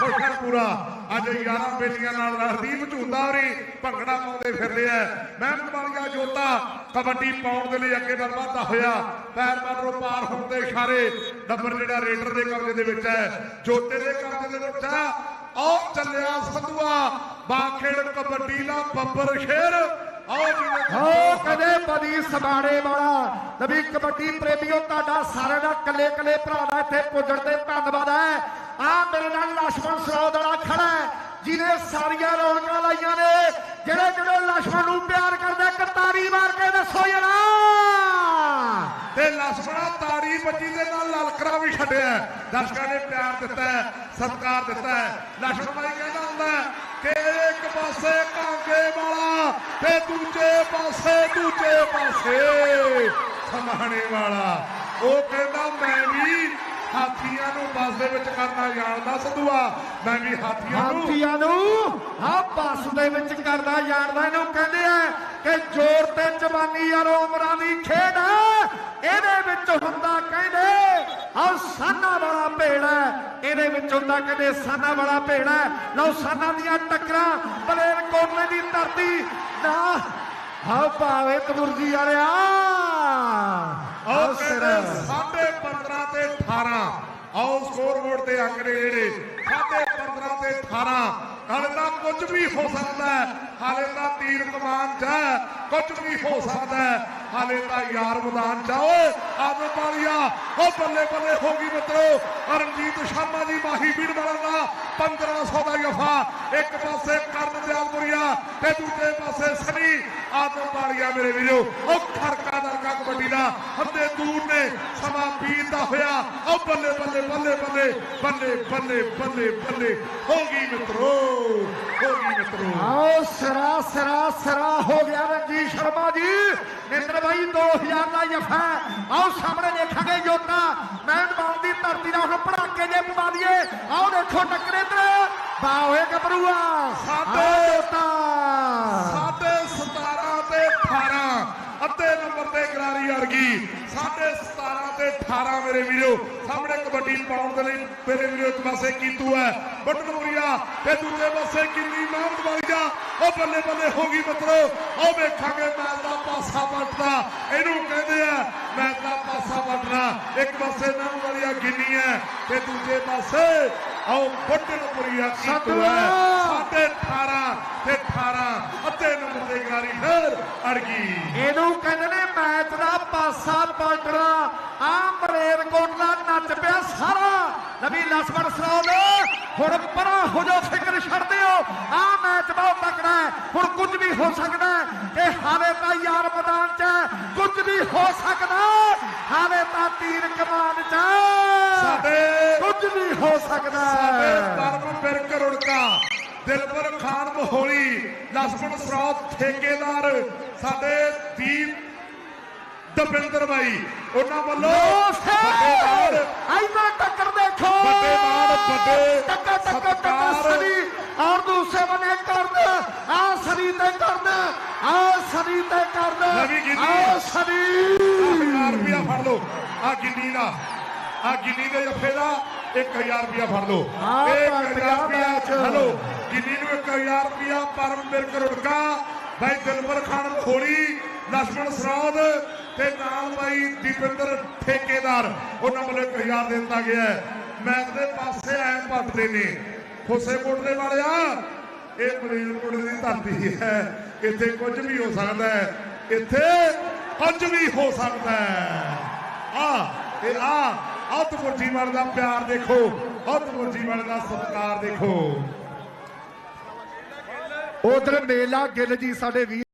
ਖੁਸ਼ ਪੂਰਾ। ਅੱਜ 11 ਬੇਲੀਆਂ ਨਾਲ ਰਣਦੀਪ ਝੂੰਦਾ ਹੋਰੀ ਭੰਗੜਾ ਪਾਉਂਦੇ ਫਿਰਦੇ ਆ। ਮਹਿਮਦ ਵਾਲੀਆ ਜੋਤਾ ਕਬੱਡੀ ਪਾਉਣ ਦੇ ਲਈ ਅੱਗੇ ਵੱਲ ਵਧਦਾ ਹੋਇਆ। ਪੈਰ ਬਾਰੋਂ ਪਾਰ ਹੋਣ ਦੇ ਇਸ਼ਾਰੇ ਨੰਬਰ ਜਿਹੜਾ ਰੇਡਰ ਦੇ ਕਬਜ਼ੇ ਦੇ ਵਿੱਚ ਹੈ। ਜੋਤੇ ਦੇ ਕਬਜ਼ੇ ਦੇ ਵਿੱਚ ਹੈ ਆਓ ਚੱਲਿਆ ਸੰਧੂਆ। ਬਾਖੇੜ ਕਬੱਡੀ ਦਾ ਬੱਬਰ ਸ਼ੇਰ। ਹੋ ਕਦੇ ਬਦੀ ਸਬਾੜੇ ਵਾਲਾ। ਨਵੀਂ ਕਬੱਡੀ ਪ੍ਰੇਮੀਓ, ਤੁਹਾਡਾ ਸਾਰਿਆਂ ਦਾ ਕੱਲੇ ਕੱਲੇ ਭਰਾ ਦਾ ਇੱਥੇ ਪੁੱਜਣ ਤੇ ਧੰਨਵਾਦ ਹੈ। ਆ ਮੇਰੇ ਨਾਲ ਲక్ష్మణ ਸਰਾਉ ਵਾਲਾ ਖੜਾ ਜਿਨੇ ਸਾਰੀਆਂ ਰੌਣਕਾਂ ਲਾਈਆਂ ਨੇ। ਜਿਹੜੇ ਜਿਹੜੇ ਲక్ష్మణ ਨੂੰ ਪਿਆਰ ਕਰਦੇ ਕਰਤਾਰੀ ਮਾਰ ਕੇ ਦੱਸੋ ਜਰਾ। ਤੇ ਲక్ష్మణ ਤਾਰੀ ਬੱਜੀ ਦੇ ਨਾਲ ਲਲਕਰਾ ਵੀ ਛੱਡਿਆ ਦਰਸ਼ਕਾਂ ਨੇ ਪਿਆਰ ਦਿੱਤਾ ਸਤਿਕਾਰ ਦਿੱਤਾ ਲక్ష్మణ ਬਾਈ ਕਹਿੰਦਾ ਹੁੰਦਾ ਕਿ ਇੱਕ ਪਾਸੇ ਕਾਂਗੇ ਵਾਲਾ ਤੇ ਦੂਜੇ ਪਾਸੇ ਦੂਜੇ ਪਾਸੇ ਸਮਾਣੇ ਵਾਲਾ। ਉਹ ਕਹਿੰਦਾ ਮੈਂ ਵੀ ਹਾਥੀਆਂ ਨੂੰ ਬੱਸ ਦੇ ਵਿੱਚ ਕਰਨਾ ਜਾਣਦਾ ਸੰਧੂਆ। ਮੈਂ ਵੀ ਹਾਥੀਆਂ ਨੂੰ ਹਾਥੀਆਂ ਨੂੰ ਹਾਂ ਬੱਸ ਦੇ ਵਿੱਚ ਕਰਦਾ ਜਾਣਦਾ ਇਹਨੂੰ ਕਹਿੰਦੇ ਆ ਕਿ ਜ਼ੋਰ ਤੇ ਜਵਾਨੀ ਯਾਰ ਉਮਰਾਂ ਦੀ ਖੇਡ ਹੈ ਇਹਦੇ ਵਿੱਚ ਹੁੰਦਾ ਕਹਿੰਦੇ ਆ ਸਾਨਾ ਵਾਲਾ ਭੇੜ ਹੈ ਇਹਦੇ ਵਿੱਚ ਹੁੰਦਾ ਕਹਿੰਦੇ ਸਾਨਾ ਵਾਲਾ ਭੇੜ ਹੈ ਲਓ ਸਾਨਾ ਦੀਆਂ ਟੱਕਰਾਂ ਬਲੇਰ ਕੋਟਲੇ ਦੀ ਧਰਤੀ। ਨਾ ਹਾਂ ਭਾਵੇਂ ਤਬੁਰਜੀ ਵਾਲਿਆ। ਕਹਿੰਦੇ ਸਿਰ। ਸਾਢੇ 15 ਤੇ 18 ਆਓ ਸਕੋਰ ਤੇ ਅੰਕ ਨੇ ਜਿਹੜੇ। ਸਾਢੇ 15 ਤੇ 18 ਹਾਲੇ ਤਾਂ ਕੁਝ ਵੀ ਹੋ ਸਕਦਾ ਹੈ। ਹਾਲੇ ਤਾਂ ਤੀਰ ਕਮਾਨ ਚ ਕੁਝ ਵੀ ਹੋ ਸਕਦਾ ਹੈ। ਹਾਲੇ ਤਾਂ ਯਾਰ ਮੈਦਾਨ ਚ ਓਏ, ਆਦਮ ਪਾਲੀਆ ਉਹ ਬੱਲੇ ਬੱਲੇ ਹੋ ਗਈ ਮਿੱਤਰੋ। ਰਣਜੀਤ ਸ਼ਰਮਾ ਜੀ ਮਾਹੀ ਵੀਰ ਵਾਲਾ ਦਾ 1500 ਦਾ ਜਫਾ ਇੱਕ ਪਾਸੇ ਕਰਨ ਦਿਆਲਪੁਰੀਆ ਤੇ ਦੂਜੇ ਪਾਸੇ ਸਨੀ ਆਦਮ ਪਾਲੀਆ ਮੇਰੇ ਵੀਰੋ ਉਹ ਖੜਕਾ ਦਰਕਾ ਕਬੱਡੀ ਹੱਦੇ ਦੂਰ ਨੇ ਸਮਾਂ ਬੀਤਦਾ ਹੋਇਆ। ਉਹ ਬੱਲੇ ਬੱਲੇ ਬੱਲੇ ਬੱਲੇ ਬੱਲੇ ਬੱਲੇ ਬੱਲੇ ਬੱਲੇ। ਹੋ ਗਈ ਮਿੱਤਰੋ ਹੋ ਗਈ ਮਿੱਤਰੋ। ਆਓ ਸਿਰਾ ਸਿਰਾ ਸਿਰਾ ਹੋ ਗਿਆ ਰਣਜੀਤ ਸ਼ਰਮਾ ਜੀ। ਨਿੰਦਰ ਬਾਈ 2000 ਦਾ ਜਫਾ ਆਓ ਸਾਹਮਣੇ ਦੇਖਾਂਗੇ ਜੋਤਾ। ਮਹਿਨਬਾਨ ਦੀ ਧਰਤੀ ਦਾ ਹੁਣ ਪੜਾਕੇ ਜੇ ਪਵਾ ਦਈਏ। ਆਓ ਦੇਖੋ ਟੱਕਰੇ ਤੇ ਵਾਹ ਹੋਏ ਗੱਭਰੂਆ। ਸਾਡੇ- ਜੋਤਾ ਸਾਢੇ 17 ਤੇ 18 ਅੱਧੇ ਨੰਬਰ ਤੇ ਗਰਾਰੀ ਅਰਗੀ ਸਾਢੇ 17 ਤੇ 18 ਮੇਰੇ ਵੀਰੋ ਸਾਹਮਣੇ ਕਬੱਡੀ ਪਾਉਣ ਦੇ ਲਈ ਮੇਰੇ ਵੀਰੋ ਇੱਕ ਪਾਸੇ ਕੀਤੂ ਹੈ ਬਟਨਪੁਰੀਆ ਤੇ ਦੂਜੇ ਪਾਸੇ ਕਿੰਨੀ ਮਿਹਨਤ ਵਾਲੀ ਜਾ ਉਹ ਬੱਲੇ ਬੱਲੇ ਹੋ ਗਈ ਮਿੱਤਰੋ ਉਹ ਵੇਖਾਂਗੇ ਮੈਚ ਦਾ ਪਾਸਾ ਪਲਟਦਾ ਇਹਨੂੰ ਕਹਿੰਦੇ ਆ ਮੈਚ ਦਾ ਪਾਸਾ ਪਲਟਣਾ ਇੱਕ ਪਾਸੇ ਨਾਮ ਵਾਲੀਆ ਗਿੰਨੀ ਹੈ ਤੇ ਦੂਜੇ ਪਾਸੇ ਆਓ ਬਟਨਪੁਰੀਆ ਕੀਤੂ ਹੈ। ਸਾਢੇ 18 ਤੇ 18 ਅੱਧੇ ਨੰਬਰ ਤੇ ਗਰਾਰੀ ਫਿਰ ਅੜ ਗਈ ਇਹਨੂੰ ਕਹਿੰਦੇ ਨੇ ਮੈਚ ਦਾ ਪਾਸਾ ਪਲਟਣਾ ਆ ਮਰੇਰ ਕੋਟਲਾ ਨੱਚ ਪਿਆ ਸਾਰਾ। ਨਵੀਂ ਲਸਮਣ ਸਰੋਦ ਹੁਣ ਪਰਾਂ ਹੋ ਜਾ ਫਿਕਰ ਛੱਡ ਦਿਓ। ਆ ਮੈਚ ਬਹੁਤ ਤਕੜਾ ਹੈ। ਹੁਣ ਕੁਝ ਵੀ ਹੋ ਸਕਦਾ ਹੈ। ਕਿ ਹਾਲੇ ਤਾਂ ਯਾਰ ਮੈਦਾਨ 'ਚ ਕੁਝ ਵੀ ਹੋ ਸਕਦਾ ਹਾਲੇ ਤਾਂ ਤੀਰ ਕਮਾਨ 'ਚ। ਸਾਡੇ ਕੁਝ ਵੀ ਹੋ ਸਕਦਾ ਸਾਡੇ ਹੈ। ਪਰਮ ਬਿਰਕ ਰੁੜਕਾ ਦਿਲਬਰ ਖਾਨ ਮਹੋਲੀ ਲਸਮਣ ਸਰੋਤ ਠੇਕੇਦਾਰ। ਸਾਡੇ ਦੀਪ ਦਪਿੰਦਰ ਬਾਈ ਉਹਨਾਂ ਵੱਲੋਂ ਆਈਦਾ ਟੱਕਰ ਦੇਖੋ। ਵੱਡੇ ਨਾਲ ਵੱਡੇ ਟੱਕਰ ਟੱਕਰ ਟੱਕਰ ਸਰੀ ਔਰ ਦੂਸਰੇ ਬੰਨੇ ਕਰਦਾ। ਆ ਸਰੀ ਤੇ ਕਰਦਾ। ਆ ਸਰੀ ਤੇ ਕਰਦਾ। ਆ ਸਰੀ। 1000 ਰੁਪਿਆ ਫੜ ਲਓ। ਆ ਗਿੱਲੀ ਦਾ। ਆ ਗਿੱਲੀ ਦੇ ਜੱਫੇ ਦਾ 1000 ਰੁਪਿਆ ਫੜ ਲਓ। 1000 ਰੁਪਿਆ ਹਲੋ ਗਿੱਲੀ ਨੂੰ 1000 ਰੁਪਿਆ ਪਰਮ ਮਿਰਕ ਰੁੜਕਾ। ਭਾਈ ਦਿਲਬਰ ਖਾਨ ਖੋਲੀ ਲక్ష్మణ ਸਰਾਦ ਤੇ ਨਾਲ ਭਾਈ ਦੀਪਿੰਦਰ ਠੇਕੇਦਾਰ, ਉਹਨਾਂ ਵੱਲੋਂ 1000 ਦੇ ਦਿੱਤਾ ਗਿਆ ਮੈਚ ਦੇ ਪਾਸੇ ਐ ਪੱਟਦੇ ਨੇ। ਖੁੱਸੇ ਕੋਟਲੇ ਵਾਲਿਆ, ਇਹ ਮਰੀਜ਼ਕੋਟ ਦੀ ਧਰਤੀ ਹੈ। ਇੱਥੇ ਕੁਝ ਵੀ ਹੋ ਸਕਦਾ ਹੈ। ਇੱਥੇ ਕੁਝ ਵੀ ਹੋ ਸਕਦਾ ਹੈ। ਆ, ਤੇ ਆ ਆ ਤੁਮਰਜੀ ਵਾਲੇ ਦਾ ਪਿਆਰ ਦੇਖੋ। ਆ ਤੁਮਰਜੀ ਵਾਲੇ ਦਾ ਸਤਿਕਾਰ ਦੇਖੋ। ਉਧਰ ਮੇਲਾ ਗਿੱਲ ਜੀ, ਸਾਡੇ ਵੀਰ